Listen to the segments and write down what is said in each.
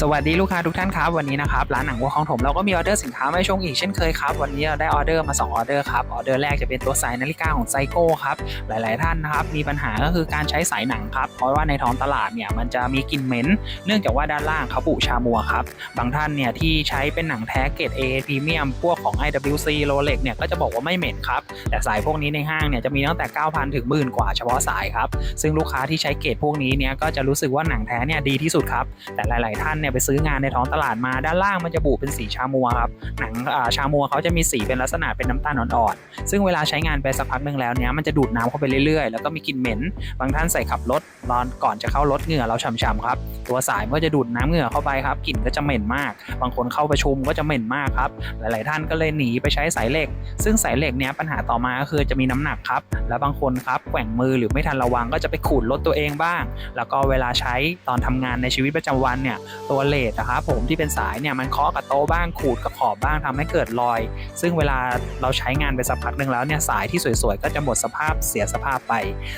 สวัสดีลูกค้าทุกท่านครับวันนี้นะครับร้านหนังวัวของผมเราก็มีออเดอร์สินค้ามาให้ชมอีกเช่นเคยครับวันนี้เราได้ออเดอร์มา2ออเดอร์ครับออเดอร์แรกจะเป็นตัวสายนาฬิกาของไซโก้ครับหลาย ๆ ท่านนะครับมีปัญหาก็คือการใช้สายหนังครับเพราะว่าในท้องตลาดเนี่ยมันจะมีกลิ่นเหม็น เนื่องจากว่าด้านล่างเขาบุชามัวครับบางท่านเนี่ยที่ใช้เป็นหนังแท้เกรด A พรีเมียมพวกของ IWC Rolex เนี่ยก็จะบอกว่าไม่เหม็นครับแต่สายพวกนี้ในห้างเนี่ยจะมีตั้งแต่9,000ถึงหมื่นกว่าเฉพาะสายครับซึ่งลูกค้าที่ใช้เกรดพวกนี้เนี่ยก็จะรู้สึกว่าหนังแท้เนี่ยดีที่สุดครับแต่หลาย ๆ ท่านเนี่ยไปซื้องานในท้องตลาดมาด้านล่างมันจะบุเป็นสีชามัวครับหนังชามัวเขาจะมีสีเป็นลักษณะเป็นน้ำตาลอ่อนๆซึ่งเวลาใช้งานไปสักพักหนึ่งแล้วเนี่ยมันจะดูดน้ำเข้าไปเรื่อยๆ แล้วก็มีกลิ่นเหม็น บางท่านใส่ขับรถตอนก่อนจะเข้ารถเหงื่อเราฉ่ำๆครับตัวสายมันก็จะดูดน้ำเหงื่อเข้าไปครับกลิ่นก็จะเหม็นมาก บางคนเข้าประชุมก็จะเหม็นมากครับหลายๆท่านก็เลยหนีไปใช้สายเหล็ก ซึ่งสายเหล็กเนี้ยปัญหาต่อมาก็คือจะมีน้ำหนักครับแล้วบางคนครับแกว่งมือหรือไม่ทันระวังก็จะไปขูดรถตัวเองบ้าง แล้วก็เวลาใช้ตอนทำงานในชีวิตประจำวันเนี่ยตััวเลดนะครับผมที่เป็นสายเนี่ยมันเคาะกับโต๊ะบ้างขูดกับขอบบ้างทำให้เกิดรอย ซึ่งเวลาเราใช้งานไปสักพักหนึ่งแล้วเนี่ยสายที่สวยๆ ก็จะหมดสภาพเสียสภาพไป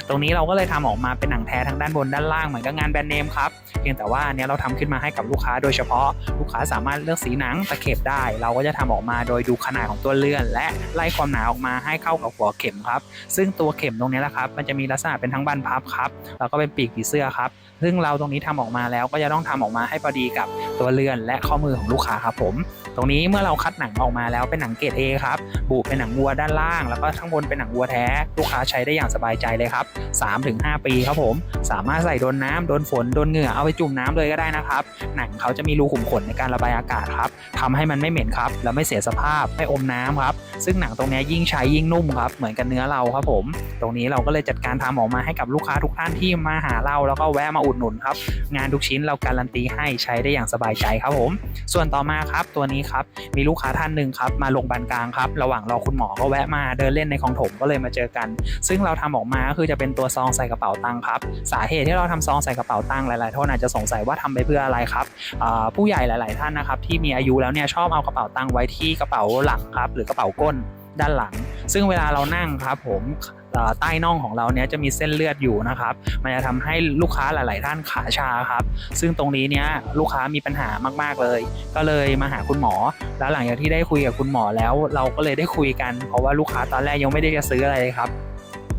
ตรงนี้เราก็เลยทำออกมาเป็นหนังแท้ทั้งด้านบนด้านล่างเหมือนกับงานแบรนด์เนมครับเพียงแต่ว่าเนี้ยเราทำขึ้นมาให้กับลูกค้า โดยเฉพาะลูกค้าสามารถเลือกสีหนังตะเข็บได้ เราก็จะทำออกมาโดยดูขนาดของตัวเลื่อน และไล่ความหนาออกมาให้เข้ากับหัวเข็มครับ ซึ่งตัวเข็มตรงนี้แหละครับมันจะมีลักษณะเป็นทั้งบันพับครับแล้วก็เป็นปีกผีเสื้อครับซึ่งเราตรงนี้ทำออกมาแล้วก็จะต้องทำออกมาให้พอดีกับตัวเลื่อนและข้อมือของลูกค้าครับผม ตรงนี้เมื่อเราคัดหนังออกมาแล้วเป็นหนังเกรด A ครับบุเป็นหนังวัวด้านล่าง แล้วก็ข้างบนเป็นหนังวัวแท้ลูกค้าใช้ได้อย่างสบายใจเลยครับ3-5 ปีครับผม สามารถใส่โดนน้ำโดนฝนโดนเหงื่อเอาไปจุ่มน้ำเลยก็ได้นะครับ หนังเขาจะมีรูขุมขนในการระบายอากาศครับทำให้มันไม่เหม็นครับแล้วไม่เสียสภาพไม่อมน้ำครับ ซึ่งหนังตรงนี้ยิ่งใช้ยิ่งนุ่มครับ เหมือนกับเนื้อเราครับผม ตรงนี้เราก็เลยจัดการทำออกมาให้กับลูกค้าทุกท่านที่มาหาเราแล้วก็แวะมาอุดหนุนครับ งานทุกชิ้นเราการันตีให้ใช้ได้อย่างสบายใจครับผม ส่วนต่อมาครับตัวนี้ครับมีลูกค้าท่านหนึ่งครับมาลงบันกลางครับระหว่างรอคุณหมอก็แวะมาเดินเล่นในของถมก็เลยมาเจอกัน ซึ่งเราทำออกมาก็คือจะเป็นตัวซองใส่กระเป๋าตังค์ครับสาเหตุที่เราทำซองใส่กระเป๋าตังค์หลายๆท่านอาจจะสงสัยว่าทำไปเพื่ออะไรครับผู้ใหญ่หลาย ๆ ท่านนะครับที่มีอายุแล้วเนี่ยชอบเอากระเป๋าตังค์ไว้ที่กระเป๋าหลังครับหรือกระเป๋าก้นด้านหลัง ซึ่งเวลาเรานั่งครับผมใต้น่องของเราเนี้ยจะมีเส้นเลือดอยู่นะครับ มันจะทำให้ลูกค้าหลาย ๆ ท่านขาชาครับ ซึ่งตรงนี้เนี้ยลูกค้ามีปัญหามาก ๆ เลย ก็เลยมาหาคุณหมอ แล้วหลังจากที่ได้คุยกับคุณหมอแล้ว เราก็เลยได้คุยกัน เพราะว่าลูกค้าตอนแรกยังไม่ได้จะซื้ออะไรเลยครับ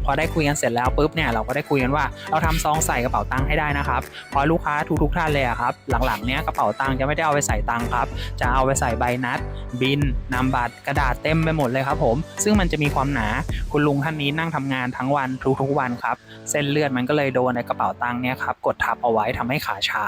พอได้คุยกันเสร็จแล้วปุ๊บเนี่ยเราก็ได้คุยกันว่าเราทำซองใส่กระเป๋าตังค์ให้ได้นะครับเพราะลูกค้าทุกๆท่านเลยอะครับหลังๆเนี้ยกระเป๋าตังค์จะไม่ได้เอาไปใส่ตังค์ครับจะเอาไปใส่ใบนัด บินนามบัตรกระดาษเต็มไปหมดเลยครับผม ซึ่งมันจะมีความหนาคุณลุงท่านนี้นั่งทำงานทั้งวันทุกๆวันครับเส้นเลือดมันก็เลยโดนในกระเป๋าตังค์เนี่ยครับกดทับเอาไว้ทำให้ขาชา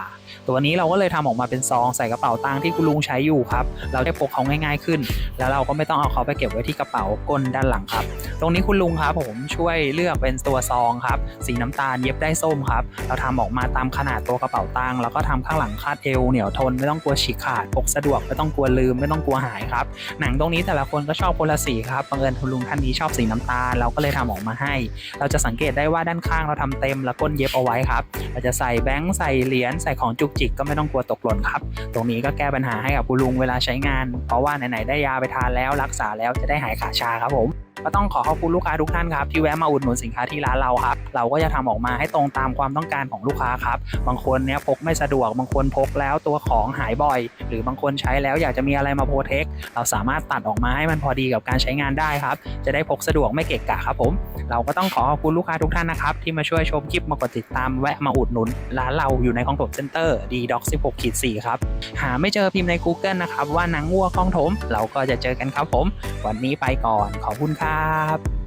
ตัวนี้เราก็เลยทำออกมาเป็นซองใส่กระเป๋าตังค์ที่คุณลุงใช้อยู่ครับเราได้พกเขาง่ายๆขึ้น แล้วเราก็ไม่ต้องเอาเขาไปเก็บไว้ที่กระเป๋าก้นด้านหลังครับ ตรงนี้คุณลุงครับผมช่วยเลือกเป็นตัวซองครับ สีน้ำตาลเย็บได้ส้มครับ เราทำออกมาตามขนาดตัวกระเป๋าตังค์แล้วก็ทำข้างหลังคาดเอวเหนียวทนไม่ต้องกลัวฉีกขาดพกสะดวกไม่ต้องกลัวลืมไม่ต้องกลัวหายครับ หนังตรงนี้แต่ละคนก็ชอบคนละสีครับบังเอิญคุณลุงท่านนี้ชอบสีน้ำตาลเราก็เลยทำออกมาให้ เราจะสังเกตได้ว่าด้านข้างเราทำเต็มแล้วก้นเย็บเอาไว้ครับเราจะใส่แบงค์ใส่เหรียญใส่ของจุกจิกก็ไม่ต้องกลัวตกหล่นครับ ตรงนี้ก็แก้ปัญหาให้กับคุณลุงเวลาใช้งาน เพราะว่าไหนๆได้ยาไปทานแล้วรักษาแล้วจะได้หายขาชาครับผม ก็ต้องขอขอบคุณลูกค้าทุกท่านครับที่แวะมาอุดหนุนสินค้าที่ร้านเราครับ เราก็จะทำออกมาให้ตรงตามความต้องการของลูกค้าครับ บางคนเนี้ยพกไม่สะดวก บางคนพกแล้วตัวของหายบ่อย หรือบางคนใช้แล้วอยากจะมีอะไรมาโปรเทค เราสามารถตัดออกมาให้มันพอดีกับการใช้งานได้ครับ จะได้พกสะดวกไม่เกะกะครับผม เราก็ต้องขอขอบคุณลูกค้าทุกท่านนะครับที่มาช่วยชมคลิปมากดติดตามแวะมาอุดหนุนร้านเราอยู่ในของถมเซ็นเตอร์ดีด็อก16ขีด4ครับ หาไม่เจอพิมพ์ใน Google นะครับว่านังวัวคลองถม เราก็จะเจอกันครับผม วันนี้ไปก่อนขอบคุณครับ